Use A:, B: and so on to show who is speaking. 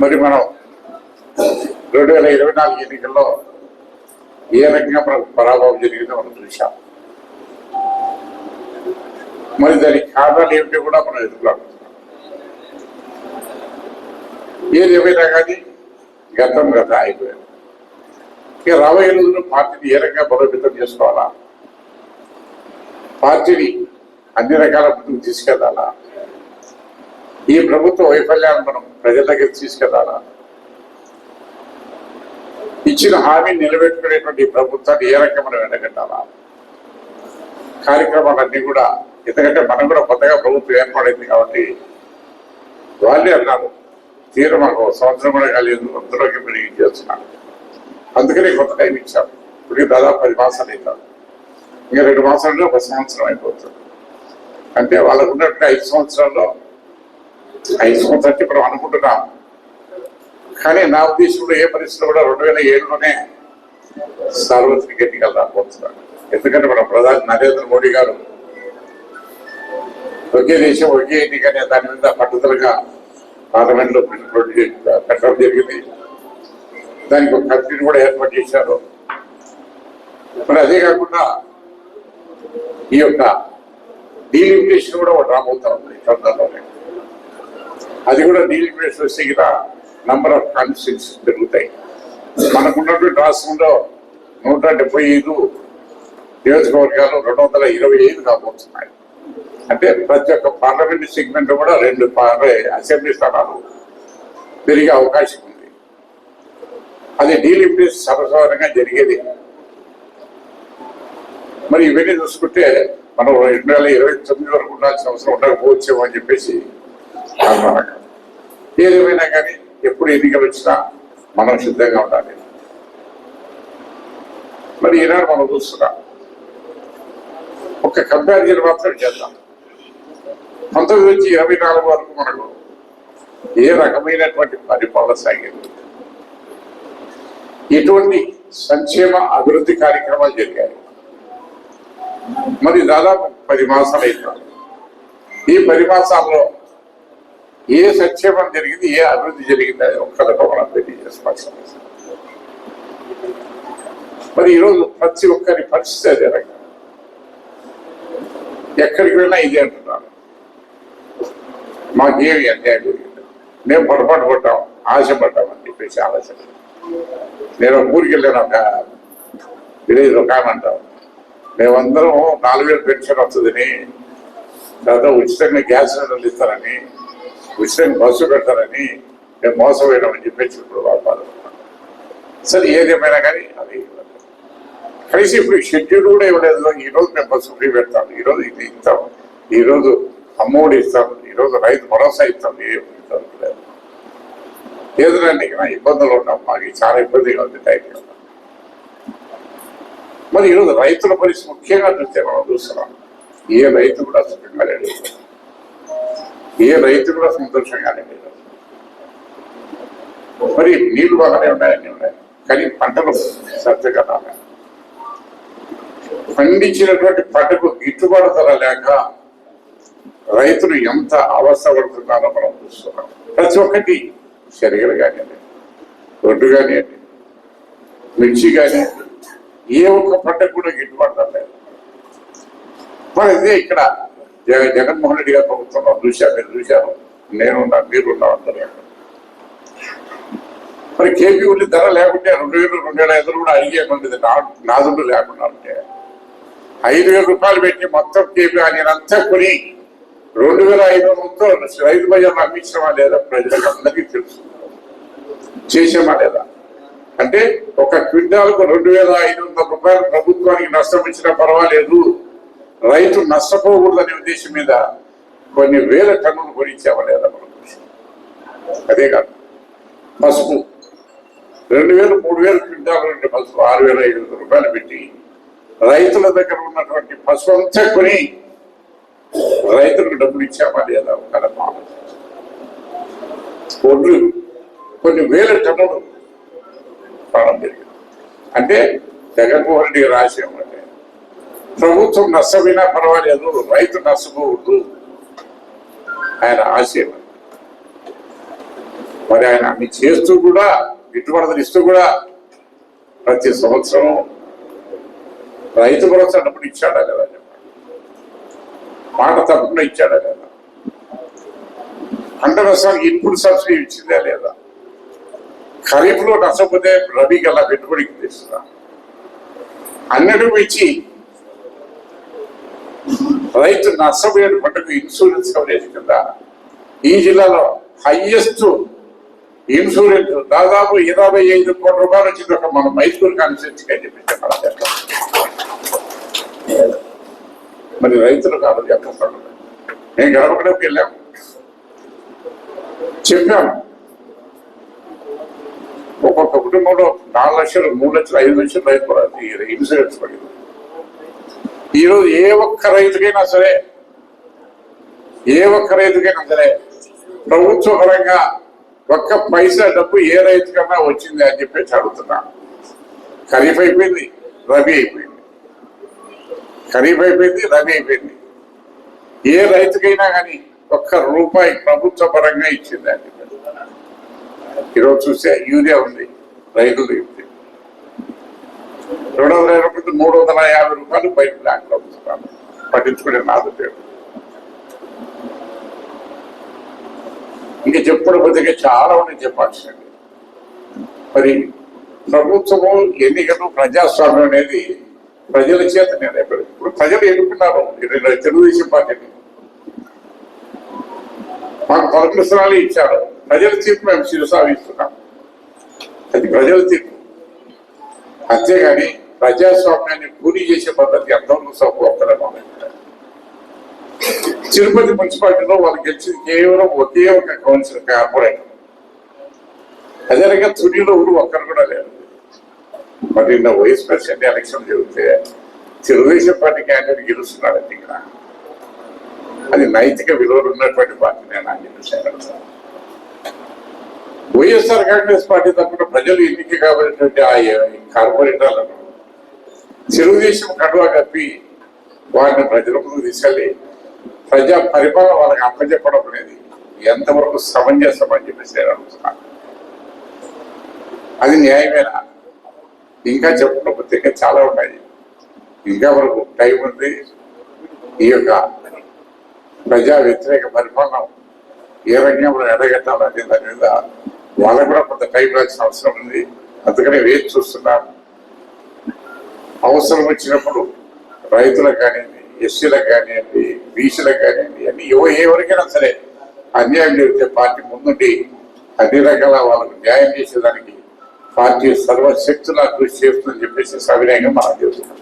A: మరి మనం రెండు వేల ఇరవై నాలుగు ఎన్నికల్లో ఏ రకంగా మనకు పరాభవం జరిగిందో మనం చూసాం మరి దానికి కారణాలు ఏమిటో కూడా మనం ఎదుర్కొంటున్నాం ఏది ఏమైనా కానీ గతం గత అయిపోయాం. ఇక రాబోయే రోజుల్లో పార్టీని ఏ రకంగా బలోపేతం చేసుకోవాలా? పార్టీని అన్ని రకాల ముందుకు తీసుకెళ్ళాలా? ఈ ప్రభుత్వ వైఫల్యాన్ని మనం ప్రజల దగ్గర తీసుకెళ్ళాలా ఇచ్చిన హామీని నిలబెట్టుకునేటువంటి ప్రభుత్వాన్ని ఏ రకంగా మనం ఎండగట్టాలా కార్యక్రమాలన్నీ కూడా ఎందుకంటే మనం కూడా కొత్తగా ప్రభుత్వం ఏర్పడింది కాబట్టి వాళ్ళే అన్నారు తీరు మాకు సంవత్సరం కూడా కాలేదు అందులోకి మీరు చేస్తున్నాను అందుకనే కొత్త టైం ఇచ్చాం. ఇప్పుడు దాదాపు పది మాసాలు అవుతారు. ఇంకా రెండు మాసాల్లో ఒక సంవత్సరం అయిపోతుంది. అంటే వాళ్ళకు ఉన్నట్టు ఐదు సంవత్సరాల్లో ఐదు సంవత్సరాలు అంటే అనుకుంటున్నాం. కానీ నా ఉద్దేశంలో ఏ పరిస్థితులు కూడా రెండు వేల ఏడులోనే సార్వత్రిక ఎన్నికలు రాబోతున్నాను ఎందుకంటే మన ప్రధాని నరేంద్ర మోడీ గారు ఒకే దేశం ఒకే ఎన్నిక అనే దాని మీద పట్టుదలగా పార్లమెంట్లో పెట్టడం జరిగింది. దానికి ఒక కమిటీని కూడా ఏర్పాటు చేశారు. మరి అదే కాకుండా ఈ యొక్క డీలిమిటేషన్ కూడా ఒకటి రాబోతా ఉంది ఈ తొందరలోనే అది కూడా డీలిమిటేషన్ వస్తే కూడా నంబర్ ఆఫ్ కాన్స్టిట్యూన్స్ పెరుగుతాయి. మనకున్నటువంటి రాష్ట్రంలో నూట డెబ్బై ఐదు నియోజకవర్గాలు రెండు వందల ఇరవై ఐదు కాబోతున్నాయి. అంటే ప్రతి ఒక్క పార్లమెంట్ సెగ్మెంట్ కూడా రెండు అసెంబ్లీ స్థానాలు పెరిగే అవకాశం ఉంది. అది డీలిమిటేషన్ సర్వసాధారణంగా జరిగేది. మరి ఇవన్నీ చూసుకుంటే మనం రెండు వేల ఇరవై తొమ్మిది వరకు ఉండాల్సిన అవసరం ఉండకపోవచ్చేమో అని చెప్పేసి అనుమానం. ఏదేమైనా కానీ ఎప్పుడు ఎన్నికలు వచ్చినా మనం సిద్ధంగా ఉండాలి. మరి ఈనాడు మనం చూస్తున్నాం. ఒక కంపారిజన్ మాత్రం చేద్దాం. పంతొమ్మిది నుంచి ఇరవై నాలుగు వరకు మనకు ఏ రకమైనటువంటి పరిపాలన సాగింది? ఎటువంటి సంక్షేమ అభివృద్ధి కార్యక్రమాలు జరిగాయి? మరి దాదాపు పది మాసాలు అవుతాయి ఈ పది మాసాల్లో ఏ సంక్షేమం జరిగింది ఏ అభివృద్ధి జరిగింది అని ఒక్కదొక మనం తెలియజేసుకోవాల్సిన మరి ఈరోజు ప్రతి ఒక్కరి పరిస్థితి అదే రకంగా ఎక్కడికి వెళ్ళినా ఇదే అంటున్నారు. మాకేమి అన్యాయం జరిగింది. మేము పొరపాటు పడ్డాం ఆశపడ్డాం అని చెప్పేసి ఆలోచన. నేను ఊరికి వెళ్ళాను ఒక విలేజ్ ఒక మేమందరం నాలుగు వేలు పెన్షన్ వస్తుందని తర్వాత ఉచితంగా గ్యాస్ సిలిండర్లు ఇస్తారని విషయం బస్సు పెడతారని మేము మోసపోయినామని చెప్పేసి ఇప్పుడు వాళ్ళు బాధపడతాం సరే ఏదేమైనా కానీ అది. కలిసి ఇప్పుడు షెడ్యూల్ కూడా ఇవ్వలేదు. ఈ రోజు మేము బస్సు ఫ్రీ పెడతాం. ఈరోజు ఇది ఇస్తాం. ఈరోజు అమ్మఒడి ఇస్తాం. ఈరోజు రైతు భరోసా ఇస్తాం. ఏం ఇస్తాం ఏదైనా ఇక ఇబ్బందులు ఉన్నాం మాకు చాలా ఇబ్బందిగా ఉంది టైంలో మరి ఈరోజు రైతుల పరిస్థితి ముఖ్యంగా చూస్తే మనం చూస్తున్నాం. ఏ రైతు కూడా సుఖంగా లేదు ఏ రైతు కూడా సంతోషంగా లేదు. మరి నీళ్ళు బాగానే ఉన్నాయని ఉన్నాయి కానీ పంటలు సరిగ్గా రాలే. పండించినటువంటి పంటకు గిట్టుబాటు ధర లేక రైతులు ఎంత అవస్థపడుతున్నారో మనం చూస్తున్నాం. ప్రతి ఒక్కటి శరీరం కానివ్వండి రొడ్డు కానివ్వండి మిర్చి కానివ్వండి ఏ ఒక్క పంటకు కూడా గిట్టుబాటు ధర లేదు. మరి ఇక్కడ జగ- జగన్మోహన్ రెడ్డి గారి ప్రభుత్వంలో చూశారు మీరు చూశారు. నేనున్నా మీరున్నా అందరూ మరి కేపీ ఉల్లి ధర లేకుంటే రెండు వేలు రెండు వేల ఐదు కూడా అడిగే నా నాదుడు లేకుండా ఉంటే. ఐదు వేల రూపాయలు పెట్టి మొత్తం కేపీ నేనంతా కొని రెండు వేల ఐదు వందలతో రైతు బజార్లు అమ్మించమా లేదా ప్రజలందరికీ తెలుసు. చేసామా లేదా? అంటే ఒక క్వింటాల్కు రెండు వేల ఐదు వందల రూపాయలు ప్రభుత్వానికి నష్టం ఇచ్చినా పర్వాలేదు. రైతు నష్టపోకూడదనే ఉద్దేశం మీద కొన్ని వేల టన్నులు కొనిచ్చామా లేదా మనం అదే కాదు పసుపు. రెండు వేలు మూడు వేలు క్వింటాలు ఉండే పసుపు ఆరు వేల ఐదు వందల రూపాయలు పెట్టి రైతుల దగ్గర ఉన్నటువంటి పసుపు అంతా కొని రైతులకు డబ్బులు ఇచ్చామా లేదా ఒక ఒడ్లు కొన్ని వేల టన్నులు ప్రాణం జరిగింది. అంటే జగన్మోహన్ రెడ్డి రాశాము ప్రభుత్వం నష్టమైనా పర్వాలేదు రైతు నష్టపోవద్దు ఆయన ఆశయం. మరి ఆయన అన్ని చేస్తూ కూడా గిట్టుబాటు ఇస్తూ కూడా ప్రతి సంవత్సరం రైతు భరోసా డబ్బులు ఇచ్చాడా కదా మాట తప్పకుండా ఇచ్చాడా లేదా? పంట నష్టానికి ఇన్పుట్ సబ్సిడీ ఇచ్చిందా లేదా? ఖరీఫ్లో నష్టపోతే రబీకి అలా పెట్టుబడికి తెస్తున్నా అన్నట్టు ఇచ్చి రైతు నష్టపోయే పంటకు ఇన్సూరెన్స్ కవరేజ్ కింద. ఈ జిల్లాలో హైయెస్ట్ ఇన్సూరెన్స్ దాదాపు ఇరవై ఐదు కోట్ల రూపాయలు వచ్చింది ఒక మన మైసూర్ కాన్స్టిట్యూన్సీకి అని చెప్పి మరి రైతులు కాదు ఎక్కడ నేను గడపడానికి వెళ్ళాము చెప్పాము ఒక్కొక్క కుటుంబంలో నాలుగు లక్షలు మూడు లక్షలు ఐదు లక్షలు రైతు ఇన్సూరెన్స్ పడింది. ఈరోజు ఏ ఒక్క రైతుకైనా సరే ఏ ఒక్క రైతుకైనా సరే ప్రభుత్వ పరంగా ఒక్క పైసా డబ్బు ఏ రైతుకన్నా వచ్చింది అని చెప్పేసి అడుగుతున్నాను ఖరీఫ్ అయిపోయింది రబీ అయిపోయింది. ఖరీఫ్ అయిపోయింది రబీ అయిపోయింది. ఏ రైతుకైనా కానీ ఒక్క రూపాయి ప్రభుత్వ పరంగా ఇచ్చింది అని ఈరోజు చూస్తే యూరియా ఉంది రైతులు ఉంది రెండు వందల ఇరవై రూపాయలు మూడు వందల యాభై రూపాయలు బయట పట్టించుకునే నాదు పేరు ఇంకా చెప్పుడు బతికే చాలా ఉన్నాయి చెప్పాల్సింది. మరి ప్రభుత్వము ఎన్నికలు ప్రజాస్వామ్యం అనేది ప్రజల చేత నేను ఇప్పుడు ప్రజలు ఎన్నుకున్నారు. తెలుగుదేశం పార్టీని. మాకు పదకొండు స్థానాలు ఇచ్చారు. ప్రజల తీర్పు మేము శిరసాగిస్తున్నాం అది ప్రజల తీర్పు. అంతేగాని ప్రజాస్వామ్యాన్ని పూరి చేసే పద్ధతి ఎంతవరకు సభ తిరుపతి మున్సిపాలిటీలో వాళ్ళు గెలిచింది కేవలం ఒకే ఒక కౌన్సిల్ కార్పొరేటర్. అదేవిధంగా తుడిలో ఊరు ఒక్కరు కూడా లేరు. మరి నిన్న వైస్ ప్రెసిడెంట్ ఎలక్షన్ జరిగితే తెలుగుదేశం పార్టీ క్యాండిడేట్ గెలుస్తున్నాడండి ఇక్కడ. అది నైతిక విలువలు ఉన్నటువంటి పార్టీ నేను అంగీకరించాను. వైఎస్ఆర్ కాంగ్రెస్ పార్టీ తరఫున ప్రజలు ఎన్నిక కాబట్టినటువంటి ఆ కార్పొరేటర్లను తెలుగుదేశం కడువ కప్పి వారిని ప్రజల ముందు తీసుకెళ్ళి ప్రజా పరిపాలన వాళ్ళకి అప్పచెప్పడం అనేది ఎంతవరకు సమంజసం అని చెప్పేసి నేను అది న్యాయమేనా? ఇంకా చెప్పకపోతే ఇంకా చాలా ఉన్నాయి. ఇంకా వరకు టైం ఉంది. ఈ యొక్క ప్రజా వ్యతిరేక పరిపాలన ఏ రంగంలో ఎడగట్టాలనే దాని మీద వాళ్ళకు కూడా కొంత టైం రాల్సిన అవసరం ఉంది. అందుకనే వేచి చూస్తున్నాం అవసరం వచ్చినప్పుడు రైతులకు కానీ ఎస్సీలకు కానివ్వండి బీసీలకు కానివ్వండి అన్ని ఎవరికైనా సరే అన్యాయం చేస్తే పార్టీ ముందుండి అన్ని రకాల వాళ్ళకు న్యాయం చేసేదానికి పార్టీ సర్వశక్తులా కృషి చేస్తుందని చెప్పేసి సవినయంగా మనం చెబుతున్నాం.